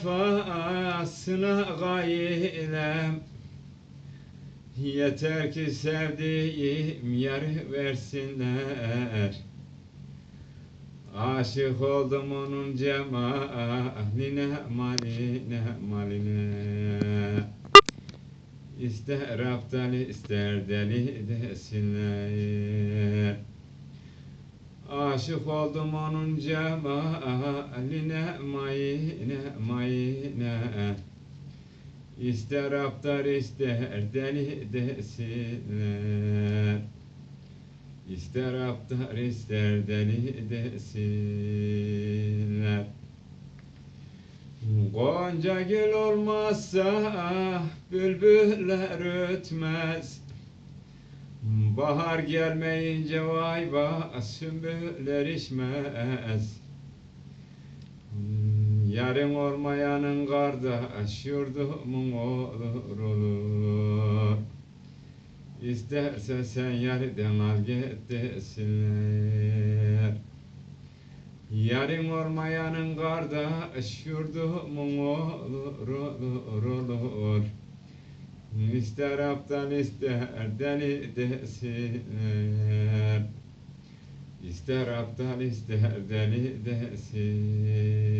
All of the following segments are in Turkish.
sefasına gailem Yeter ki sevdiğim yer versinler. Aşık oldum onun cemaline, maline, maline. İster aptal ister deli desinler Aşık oldum onun cemaline, mayine, mayine. İster aptal ister deli desinler. İster aptal ister deli desinler. Gonca gül olmazsa bülbüller ötmez Bahar gelmeyince vay vay sümbüller içmez Yarın olmayanın kardeş yurdumun olur olur. İsterse sen yariden al git desinler Yarın olmayanın kardeş yurdumun olur olur olur İster aptal ister deli desinler. İster aptal ister deli desinler.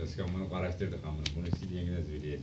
Özkan bunu karıştırdık ama bunu sileyim de söyleyeceğim